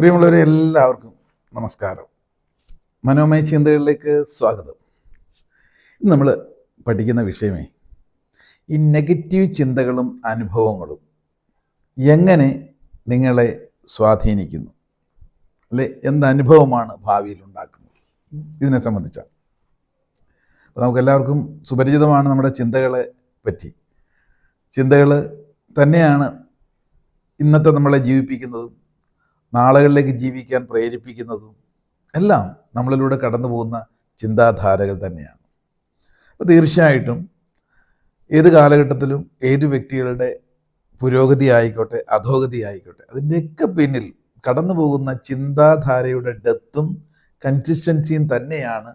പ്രിയമുള്ളവരെ എല്ലാവർക്കും നമസ്കാരം. മനോമയ ചിന്തകളിലേക്ക് സ്വാഗതം. നമ്മൾ പഠിക്കുന്ന വിഷയമേ ഈ നെഗറ്റീവ് ചിന്തകളും അനുഭവങ്ങളും എങ്ങനെ നിങ്ങളെ സ്വാധീനിക്കുന്നു? അല്ലെ എന്ത് അനുഭവമാണ് ഭാവിയിൽ ഉണ്ടാക്കുന്നത്? ഇതിനെ സംബന്ധിച്ചാണ്. അപ്പോൾ നമുക്കെല്ലാവർക്കും സുപരിചിതമാണ് നമ്മുടെ ചിന്തകളെ പറ്റി. ചിന്തകൾ തന്നെയാണ് ഇന്നത്തെ നമ്മളെ ജീവിപ്പിക്കുന്നതും നാളുകളിലേക്ക് ജീവിക്കാൻ പ്രേരിപ്പിക്കുന്നതും എല്ലാം നമ്മളിലൂടെ കടന്നു പോകുന്ന ചിന്താധാരകൾ തന്നെയാണ്. അപ്പോൾ തീർച്ചയായിട്ടും ഏത് കാലഘട്ടത്തിലും ഏത് വ്യക്തികളുടെ പുരോഗതി ആയിക്കോട്ടെ അധോഗതി ആയിക്കോട്ടെ അതിന്റെയൊക്കെ പിന്നിൽ കടന്നു പോകുന്ന ചിന്താധാരയുടെ ഡെത്തും കൺസിസ്റ്റൻസിയും തന്നെയാണ്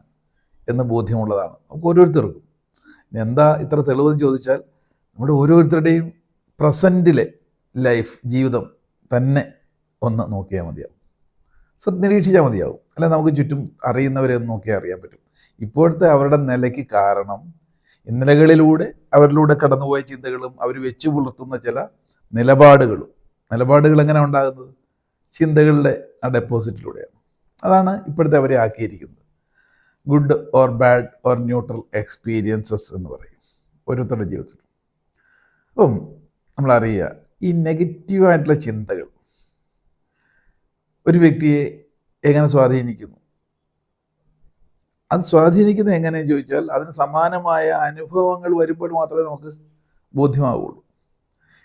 എന്ന് ബോധ്യമുള്ളതാണ്. നമുക്ക് ഓരോരുത്തർക്കും. എന്താ ഇത്ര തെളിവെന്ന് ചോദിച്ചാൽ നമ്മുടെ ഓരോരുത്തരുടെയും പ്രസന്റിലെ ലൈഫ് ജീവിതം തന്നെ ഒന്ന് നോക്കിയാൽ മതിയാവും. നിരീക്ഷിച്ചാൽ മതിയാവും. അല്ലെ നമുക്ക് ചുറ്റും അറിയുന്നവരെ ഒന്ന് നോക്കിയാൽ അറിയാൻ പറ്റും. ഇപ്പോഴത്തെ അവരുടെ നിലയ്ക്ക് കാരണം ഇന്നലകളിലൂടെ അവരിലൂടെ കടന്നുപോയ ചിന്തകളും അവർ വെച്ചു പുലർത്തുന്ന ചില നിലപാടുകളും. നിലപാടുകൾ എങ്ങനെ ഉണ്ടാകുന്നത്? ചിന്തകളുടെ ആ ഡെപ്പോസിറ്റിലൂടെയാണ്. അതാണ് ഇപ്പോഴത്തെ അവരെ ആക്കിയിരിക്കുന്നത്. Good or bad or neutral experiences എന്ന് പറയും. ഓരോരുത്തരുടെ ജീവിതത്തിൽ അപ്പം നമ്മളറിയുക ഈ നെഗറ്റീവായിട്ടുള്ള ചിന്തകൾ ഒരു വ്യക്തിയെ എങ്ങനെ സ്വാധീനിക്കുന്നു? അത് സ്വാധീനിക്കുന്നത് എങ്ങനെയെന്ന് ചോദിച്ചാൽ അതിന് സമാനമായ അനുഭവങ്ങൾ വരുമ്പോൾ മാത്രമേ നമുക്ക് ബോധ്യമാവുള്ളൂ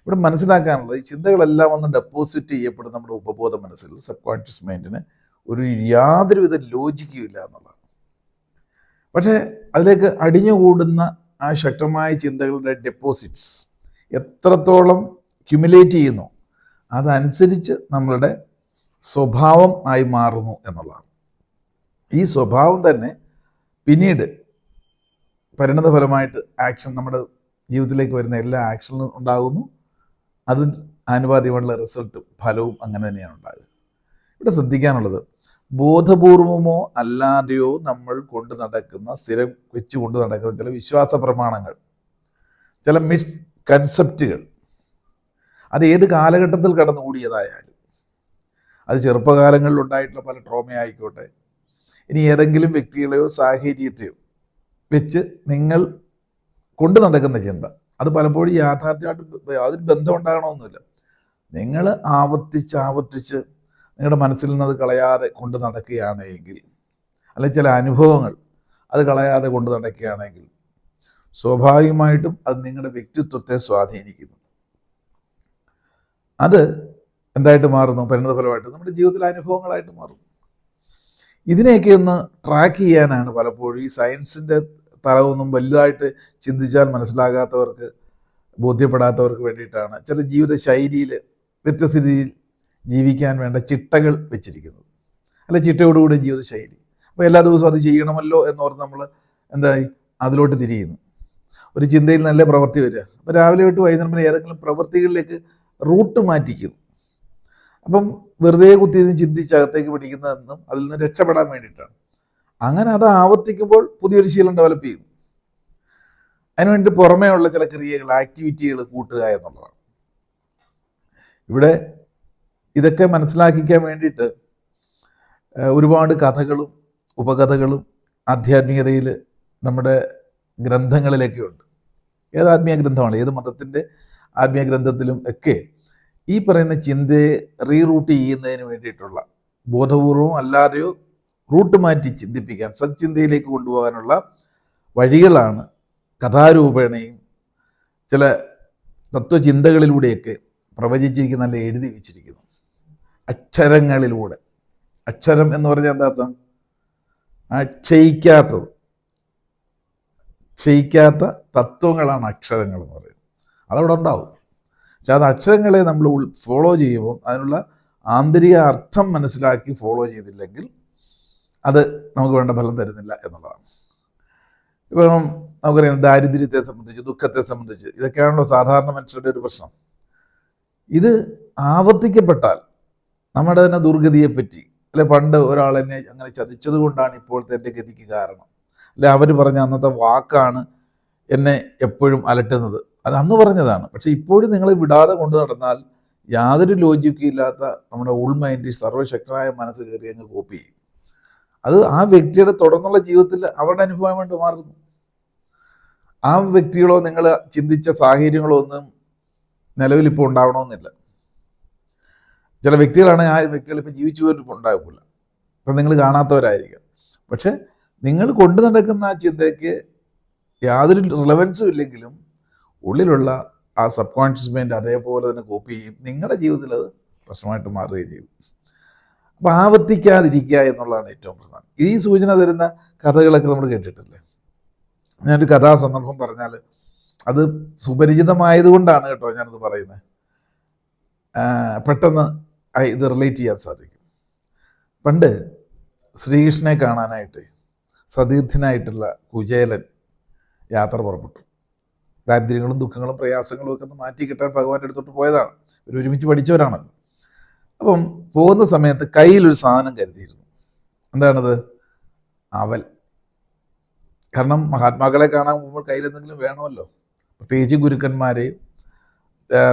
ഇവിടെ മനസ്സിലാക്കാനുള്ളത് ഈ ചിന്തകളെല്ലാം ഒന്ന് ഡെപ്പോസിറ്റ് ചെയ്യപ്പെടും നമ്മുടെ ഉപബോധ മനസ്സിൽ സബ് കോൺഷ്യസ് മൈൻഡിന് ഒരു യാതൊരുവിധ ലോജിക്കും ഇല്ല എന്നുള്ളതാണ്. പക്ഷേ അതിലേക്ക് അടിഞ്ഞുകൂടുന്ന ആ ശക്തമായ ചിന്തകളുടെ ഡെപ്പോസിറ്റ്സ് എത്രത്തോളം ക്യുമുലേറ്റ് ചെയ്യുന്നു അതനുസരിച്ച് നമ്മളുടെ സ്വഭാവം ആയി മാറുന്നു എന്നുള്ളതാണ്. ഈ സ്വഭാവം തന്നെ പിന്നീട് പരിണതഫലമായിട്ട് ആക്ഷൻ നമ്മുടെ ജീവിതത്തിലേക്ക് വരുന്ന എല്ലാ ആക്ഷനിലും ഉണ്ടാകുന്നു. അത് ആനുപാതികമുള്ള റിസൾട്ടും ഫലവും അങ്ങനെ തന്നെയാണ് ഉണ്ടാകുക. ഇവിടെ ശ്രദ്ധിക്കാനുള്ളത് ബോധപൂർവമോ അല്ലാതെയോ നമ്മൾ കൊണ്ട് നടക്കുന്ന സ്ഥിരം വെച്ച് കൊണ്ട് നടക്കുന്ന ചില വിശ്വാസ പ്രമാണങ്ങൾ ചില മിസ് കൺസെപ്റ്റുകൾ അത് ഏത് കാലഘട്ടത്തിൽ കടന്നുകൂടിയതായാലും അത് ചെറുപ്പകാലങ്ങളിൽ ഉണ്ടായിട്ടുള്ള പല ട്രോമ ആയിക്കോട്ടെ ഇനി ഏതെങ്കിലും വ്യക്തികളെയോ സാഹചര്യത്തെയോ വെച്ച് നിങ്ങൾ കൊണ്ടു നടക്കുന്ന ചിന്ത അത് പലപ്പോഴും യാഥാർത്ഥ്യമായിട്ട് യാതൊരു ബന്ധം ഉണ്ടാകണമെന്നില്ല നിങ്ങൾ ആവർത്തിച്ച് ആവർത്തിച്ച് നിങ്ങളുടെ മനസ്സിൽ നിന്ന് അത് കളയാതെ കൊണ്ട് നടക്കുകയാണെങ്കിൽ അല്ലെങ്കിൽ ചില അനുഭവങ്ങൾ അത് കളയാതെ കൊണ്ട് നടക്കുകയാണെങ്കിൽ സ്വാഭാവികമായിട്ടും അത് നിങ്ങളുടെ വ്യക്തിത്വത്തെ സ്വാധീനിക്കുന്നു. അത് എന്തായിട്ട് മാറുന്നു? പരിണതഫലമായിട്ട് നമ്മുടെ ജീവിതത്തിലെ അനുഭവങ്ങളായിട്ട് മാറുന്നു. ഇതിനെയൊക്കെ ഒന്ന് ട്രാക്ക് ചെയ്യാനാണ് പലപ്പോഴും ഈ സയൻസിന്റെ തലമൊന്നും വലുതായിട്ട് ചിന്തിച്ചാൽ മനസ്സിലാകാത്തവർക്ക് ബോധ്യപ്പെടാത്തവർക്ക് വേണ്ടിയിട്ടാണ് ചില ജീവിത ശൈലിയിൽ വ്യത്യസ്ത രീതിയിൽ ജീവിക്കാൻ വേണ്ട ചിട്ടകൾ വെച്ചിരിക്കുന്നത്. അല്ല ചിട്ടയോടുകൂടി ജീവിതശൈലി. അപ്പോൾ എല്ലാ ദിവസവും അത് ചെയ്യണമല്ലോ എന്നോർത്ത് നമ്മൾ എന്തായി? അതിലോട്ട് തിരിയുന്നു. ഒരു ചിന്തയിൽ നല്ല പ്രവൃത്തി വരിക. അപ്പോൾ രാവിലെ തൊട്ട് വൈകുന്നേരം ഏതെങ്കിലും പ്രവൃത്തികളിലേക്ക് റൂട്ട് മാറ്റിക്കുന്നു അപ്പം വെറുതെ കുത്തിയിരുന്ന് ചിന്തിച്ച് അകത്തേക്ക് പിടിക്കുന്നതെന്നും അതിൽ നിന്ന് രക്ഷപ്പെടാൻ വേണ്ടിയിട്ടാണ്. അങ്ങനെ അത് ആവർത്തിക്കുമ്പോൾ പുതിയൊരു ശീലം ഡെവലപ്പ് ചെയ്യുന്നു അതിനുവേണ്ടി പുറമേ ഉള്ള ചില ക്രിയകൾ ആക്ടിവിറ്റികൾ കൂട്ടുക എന്നുള്ളതാണ്. ഇവിടെ ഇതൊക്കെ മനസ്സിലാക്കിക്കാൻ വേണ്ടിയിട്ട് ഒരുപാട് കഥകളും ഉപകഥകളും ആധ്യാത്മികതയിൽ നമ്മുടെ ഗ്രന്ഥങ്ങളിലൊക്കെ ഉണ്ട് ഏത് ആത്മീയ ഗ്രന്ഥമാണ്? ഏത് മതത്തിന്റെ ആത്മീയ ഗ്രന്ഥത്തിലും ഒക്കെ ഈ പറയുന്ന ചിന്തയെ റീറൂട്ട് ചെയ്യുന്നതിന് വേണ്ടിയിട്ടുള്ള ബോധപൂർവം അല്ലാതെയോ റൂട്ട് മാറ്റി ചിന്തിപ്പിക്കാൻ സത്ചിന്തയിലേക്ക് കൊണ്ടുപോകാനുള്ള വഴികളാണ് കഥാരൂപേണയും ചില തത്വചിന്തകളിലൂടെയൊക്കെ പ്രവചിച്ചിരിക്കുന്ന നല്ല എഴുതി വെച്ചിരിക്കുന്നു. അക്ഷരങ്ങളിലൂടെ. അക്ഷരം എന്ന് പറഞ്ഞാൽ എന്താ അർത്ഥം? ക്ഷയിക്കാത്തത്. ക്ഷയിക്കാത്ത തത്വങ്ങളാണ് അക്ഷരങ്ങൾ എന്ന് പറയുന്നത്. അതവിടെ ഉണ്ടാവും. പക്ഷെ അത് അക്ഷരങ്ങളെ നമ്മൾ ഫോളോ ചെയ്യുമ്പോൾ അതിനുള്ള ആന്തരിക അർത്ഥം മനസ്സിലാക്കി ഫോളോ ചെയ്തില്ലെങ്കിൽ അത് നമുക്ക് വേണ്ട ഫലം തരുന്നില്ല എന്നുള്ളതാണ്. ഇപ്പം നമുക്കറിയാം ദാരിദ്ര്യത്തെ സംബന്ധിച്ച് ദുഃഖത്തെ സംബന്ധിച്ച് ഇതൊക്കെയാണല്ലോ സാധാരണ മനുഷ്യരുടെ ഒരു പ്രശ്നം. ഇത് ആവർത്തിക്കപ്പെട്ടാൽ നമ്മുടെ തന്നെ ദുർഗതിയെപ്പറ്റി അല്ലെ പണ്ട് ഒരാൾ എന്നെ അങ്ങനെ ചതിച്ചത് കൊണ്ടാണ് ഇപ്പോഴത്തെ എന്റെ ഗതിക്ക് കാരണം അല്ലെ അവർ പറഞ്ഞ അന്നത്തെ വാക്കാണ് എന്നെ എപ്പോഴും അലട്ടുന്നത്. അത് അന്ന് പറഞ്ഞതാണ്. പക്ഷെ ഇപ്പോഴും നിങ്ങൾ വിടാതെ കൊണ്ടു നടന്നാൽ യാതൊരു ലോജിക്കും ഇല്ലാത്ത നമ്മുടെ ഉൾമൈൻഡ് സർവശക്തനായ മനസ്സ് കയറി അങ്ങ് കോപ്പി ചെയ്യും. അത് ആ വ്യക്തിയുടെ തുടർന്നുള്ള ജീവിതത്തിൽ അവരുടെ അനുഭവമായിട്ട് മാറുന്നു. ആ വ്യക്തികളോ നിങ്ങൾ ചിന്തിച്ച സാഹചര്യങ്ങളോ ഒന്നും നിലവിൽ ഇപ്പോൾ ഉണ്ടാവണമെന്നില്ല. ചില വ്യക്തികളാണ് ആ വ്യക്തികൾ ഇപ്പം ജീവിച്ചു പോലും ഇപ്പോൾ ഉണ്ടാകില്ല ഇപ്പം നിങ്ങൾ കാണാത്തവരായിരിക്കാം. പക്ഷെ നിങ്ങൾ കൊണ്ടു നടക്കുന്ന ആ ചിന്തയ്ക്ക് യാതൊരു റിലവൻസും ഇല്ലെങ്കിലും ഉള്ളിലുള്ള ആ സബ് കോൺഷ്യസ് മൈൻഡ് അതേപോലെ തന്നെ കോപ്പി ചെയ്യും. നിങ്ങളുടെ ജീവിതത്തിൽ അത് പ്രശ്നമായിട്ട് മാറുകയും ചെയ്തു അപ്പോൾ ആവർത്തിക്കാതിരിക്കുക എന്നുള്ളതാണ് ഏറ്റവും പ്രധാനം. ഈ സൂചന തരുന്ന കഥകളൊക്കെ നമ്മൾ കേട്ടിട്ടില്ലേ? ഞാനൊരു കഥാസന്ദർഭം പറഞ്ഞാൽ അത് സുപരിചിതമായതുകൊണ്ടാണ് കേട്ടോ ഞാനത് പറയുന്നത് പെട്ടെന്ന് ഇത് റിലേറ്റ് ചെയ്യാൻ സാധിക്കും. പണ്ട് ശ്രീകൃഷ്ണനെ കാണാനായിട്ട് സതീർത്ഥനായിട്ടുള്ള കുചേലൻ യാത്ര പുറപ്പെട്ടു. ദാരിദ്ര്യങ്ങളും ദുഃഖങ്ങളും പ്രയാസങ്ങളും ഒക്കെ ഒന്ന് മാറ്റി കിട്ടാൻ ഭഗവാന്റെ അടുത്തോട്ട് പോയതാണ്. ഒരു ഒരുമിച്ച് പഠിച്ചവരാണല്ലോ അപ്പം പോകുന്ന സമയത്ത് കയ്യിലൊരു സാധനം കരുതിയിരുന്നു. എന്താണത്? അവൽ. കാരണം മഹാത്മാക്കളെ കാണാൻ പോകുമ്പോൾ കയ്യിൽ എന്തെങ്കിലും വേണമല്ലോ. പ്രത്യേകിച്ച് ഗുരുക്കന്മാരെയും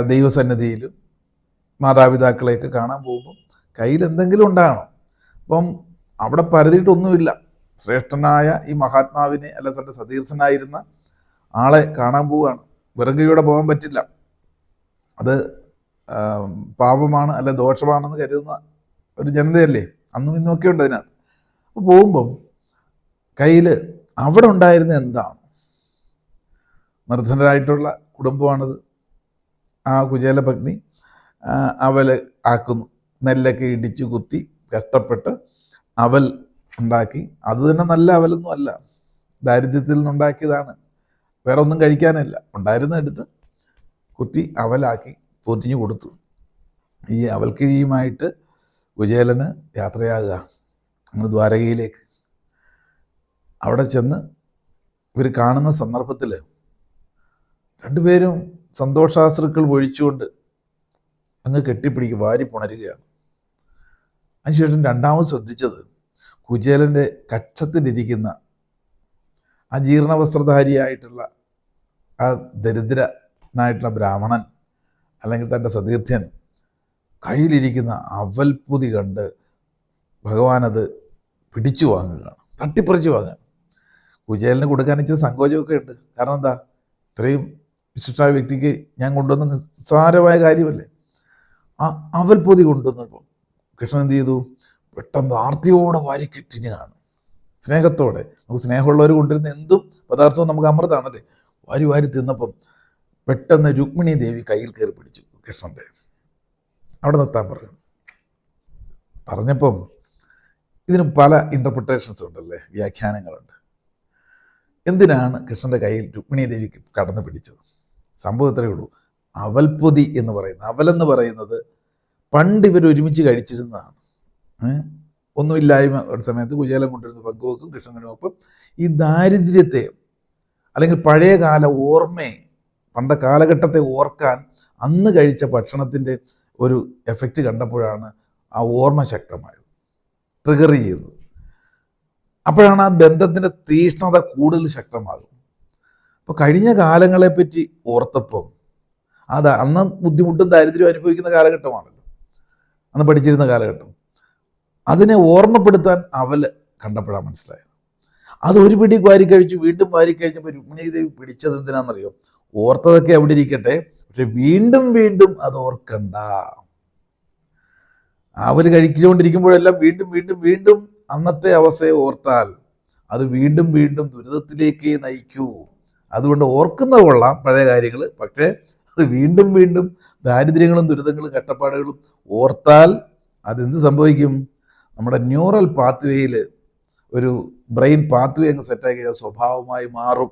ദൈവസന്നിധിയിലും മാതാപിതാക്കളെയൊക്കെ കാണാൻ പോകുമ്പോൾ കയ്യിൽ എന്തെങ്കിലും ഉണ്ടാകണം. അപ്പം അവിടെ പരതിയിട്ടൊന്നുമില്ല. ശ്രേഷ്ഠനായ ഈ മഹാത്മാവിനെ അല്ല തന്റെ സതീർത്ഥനായിരുന്ന ആളെ കാണാൻ പോവുകയാണ്. വെറുങ്കിലൂടെ പോകാൻ പറ്റില്ല. അത് പാപമാണ് അല്ല ദോഷമാണെന്ന് കരുതുന്ന ഒരു ജനതയല്ലേ? അന്നും ഇന്നൊക്കെ ഉണ്ട് അതിനകത്ത്. അപ്പോൾ പോകുമ്പം കയ്യിൽ അവിടെ ഉണ്ടായിരുന്ന എന്താണ്? നിർധനരായിട്ടുള്ള കുടുംബമാണത്. ആ കുചേല പത്നി അവൽ ആക്കുന്നു. നെല്ലൊക്കെ ഇടിച്ചു കുത്തി കഷ്ടപ്പെട്ട് അവൽ ഉണ്ടാക്കി. അത് തന്നെ നല്ല അവലൊന്നും അല്ല. ദാരിദ്ര്യത്തിൽ നിന്നുണ്ടാക്കിയതാണ്. വേറെ ഒന്നും കഴിക്കാനല്ല. ഉണ്ടായിരുന്ന എടുത്ത് കുത്തി അവലാക്കി പൊതിഞ്ഞു കൊടുത്തു. ഈ അവൽക്കിഴിയുമായിട്ട് കുചേലന് യാത്രയാകുക. നമ്മൾ ദ്വാരകയിലേക്ക്. അവിടെ ചെന്ന് ഇവർ കാണുന്ന സന്ദർഭത്തിൽ രണ്ടുപേരും സന്തോഷാശ്രുക്കൾ ഒഴിച്ചുകൊണ്ട് അങ്ങ് കെട്ടിപ്പിടിക്കുക വാരി പുണരുകയാണ്. അതിനുശേഷം രണ്ടാമത് ശ്രദ്ധിച്ചത് കുചേലന്റെ കക്ഷത്തിലിരിക്കുന്ന ആ ജീർണവസ്ത്രധാരിയായിട്ടുള്ള ആ ദരിദ്രനായിട്ടുള്ള ബ്രാഹ്മണൻ അല്ലെങ്കിൽ തന്റെ സതീർത്ഥ്യൻ കയ്യിലിരിക്കുന്ന അവൽപുതി കണ്ട് ഭഗവാനത് പിടിച്ചു വാങ്ങുകയാണ് തട്ടിപ്പറിച്ചു വാങ്ങുക കുചേലിന് കൊടുക്കാൻ ഇച്ചിരി സങ്കോചമൊക്കെ ഉണ്ട്. കാരണം എന്താ? ഇത്രയും വിശിഷ്ടമായ വ്യക്തിക്ക് ഞാൻ കൊണ്ടുവന്ന നിസ്സാരമായ കാര്യമല്ലേ? ആ അവൽപ്പൊതി കൊണ്ടുവന്നപ്പോൾ കൃഷ്ണൻ എന്ത് ചെയ്തു? പെട്ടെന്ന് ആർത്തിയോടെ വാരിക്കെട്ടിനാണ് സ്നേഹത്തോടെ. നമുക്ക് സ്നേഹമുള്ളവർ കൊണ്ടിരുന്ന എന്തും പദാർത്ഥവും നമുക്ക് അമൃതാണല്ലേ? വാരി വാരി തിന്നപ്പം പെട്ടെന്ന് രുക്മിണി ദേവി കയ്യിൽ കയറി പിടിച്ചു കൃഷ്ണന്റെ അവിടെ നിർത്താൻ പറഞ്ഞു. പറഞ്ഞപ്പം ഇതിന് പല ഇന്റർപ്രിട്ടേഷൻസ് ഉണ്ടല്ലേ വ്യാഖ്യാനങ്ങളുണ്ട്. എന്തിനാണ് കൃഷ്ണന്റെ കയ്യിൽ രുക്മിണി ദേവിക്ക് കടന്നു പിടിച്ചത്? സംഭവം ഇത്രയേ ഉള്ളൂ. അവൽപ്പൊതി എന്ന് പറയുന്നത് അവലെന്ന് പറയുന്നത് പണ്ട് ഇവർ ഒരുമിച്ച് കഴിച്ചിരുന്നതാണ്? ഒന്നുമില്ലായ്മ ഒരു സമയത്ത് കുചേലം കൊണ്ടിരുന്ന പങ്കുവെക്കും കൃഷ്ണനും ഒപ്പം. ഈ ദാരിദ്ര്യത്തെ അല്ലെങ്കിൽ പഴയകാല ഓർമ്മ ഓർമ്മയെ പണ്ട കാലഘട്ടത്തെ ഓർക്കാൻ അന്ന് കഴിച്ച ഭക്ഷണത്തിന്റെ ഒരു എഫക്റ്റ് കണ്ടപ്പോഴാണ് ആ ഓർമ്മ ശക്തമായത്. ട്രിഗർ ചെയ്യുന്നത്. അപ്പോഴാണ് ആ ബന്ധത്തിന്റെ തീഷ്ണത കൂടുതൽ ശക്തമാകും അപ്പോൾ കഴിഞ്ഞ കാലങ്ങളെപ്പറ്റി ഓർത്തപ്പം അത് അന്ന് ബുദ്ധിമുട്ടും ദാരിദ്ര്യവും അനുഭവിക്കുന്ന കാലഘട്ടമാണല്ലോ. അന്ന് പഠിച്ചിരുന്ന കാലഘട്ടം. അതിനെ ഓർമ്മപ്പെടുത്താൻ അവൽ കണ്ടപ്പോഴാണ് മനസ്സിലായത്. അത് ഒരു പിടി വാരി കഴിച്ച് വീണ്ടും വാരി കഴിഞ്ഞപ്പോൾ രുക്മിണി ദേവി പിടിച്ചത് എന്തിനാണെന്നറിയോ ഓർത്തതൊക്കെ അവിടെ ഇരിക്കട്ടെ. പക്ഷെ വീണ്ടും വീണ്ടും അത് ഓർക്കണ്ട. അവർ കഴിച്ചുകൊണ്ടിരിക്കുമ്പോഴെല്ലാം വീണ്ടും വീണ്ടും വീണ്ടും അന്നത്തെ അവസ്ഥയെ ഓർത്താൽ അത് വീണ്ടും വീണ്ടും ദുരിതത്തിലേക്ക് നയിക്കൂ. അതുകൊണ്ട് ഓർക്കുന്ന കൊള്ളാം പഴയ കാര്യങ്ങൾ പക്ഷേ അത് വീണ്ടും വീണ്ടും ദാരിദ്ര്യങ്ങളും ദുരിതങ്ങളും കഷ്ടപ്പാടുകളും ഓർത്താൽ അതെന്ത് സംഭവിക്കും? നമ്മുടെ ന്യൂറൽ പാത്വേയിൽ ഒരു ബ്രെയിൻ പാത്വേ അങ്ങ് സെറ്റാക്കി കഴിഞ്ഞാൽ സ്വഭാവമായി മാറും.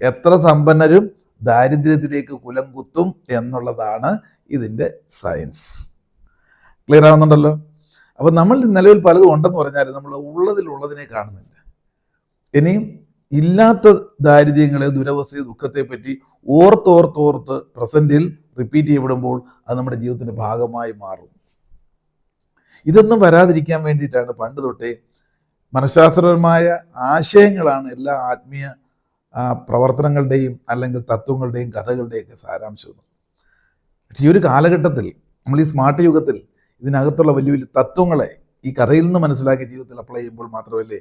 എത്ര സമ്പന്നരും ദാരിദ്ര്യത്തിലേക്ക് കുലം കുത്തും എന്നുള്ളതാണ് ഇതിന്റെ സയൻസ് ക്ലിയർ ആവുന്നുണ്ടല്ലോ? അപ്പം നമ്മൾ നിലവിൽ പലതും ഉണ്ടെന്ന് പറഞ്ഞാൽ നമ്മൾ ഉള്ളതിലുള്ളതിനെ കാണുന്നില്ല. ഇനിയും ഇല്ലാത്ത ദാരിദ്ര്യങ്ങളെ ദുരവസ്ഥയെ ദുഃഖത്തെ പറ്റി ഓർത്തോർത്തോർത്ത് പ്രസന്റിൽ റിപ്പീറ്റ് ചെയ്യപ്പെടുമ്പോൾ അത് നമ്മുടെ ജീവിതത്തിന്റെ ഭാഗമായി മാറും. ഇതൊന്നും വരാതിരിക്കാൻ വേണ്ടിയിട്ടാണ് പണ്ട് തൊട്ടേ മനഃശാസ്ത്രപരമായ ആശയങ്ങളാണ് എല്ലാ ആത്മീയ പ്രവർത്തനങ്ങളുടെയും അല്ലെങ്കിൽ തത്വങ്ങളുടെയും കഥകളുടെയൊക്കെ സാരാംശം. പക്ഷേ ഈ ഒരു കാലഘട്ടത്തിൽ നമ്മൾ ഈ സ്മാർട്ട് യുഗത്തിൽ ഇതിനകത്തുള്ള വലിയ വലിയ തത്വങ്ങളെ ഈ കഥയിൽ നിന്ന് മനസ്സിലാക്കി ജീവിതത്തിൽ അപ്ലൈ ചെയ്യുമ്പോൾ മാത്രമല്ലേ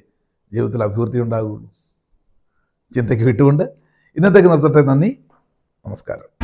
ജീവിതത്തിൽ അഭിവൃദ്ധി ഉണ്ടാകുകയുള്ളൂ ചിന്തയ്ക്ക് വിട്ടുകൊണ്ട് ഇന്നത്തേക്ക് നിർത്തട്ടെ. നന്ദി. നമസ്കാരം.